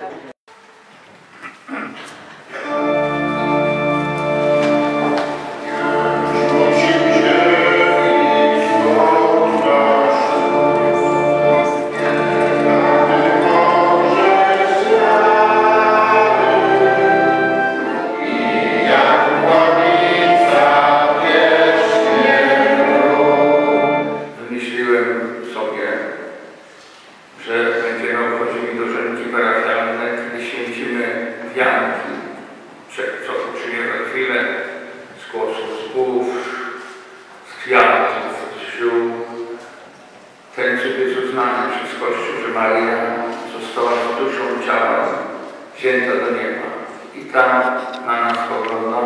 Że będziemy obchodzili dożynki parafialne, kiedy co uczyniemy chwilę. Z głosu z kwiatów, z ziół. Ten cud jest uznany przez Kościół, że Maria została z duszą ciała wzięta do nieba. I tam na nas spogląda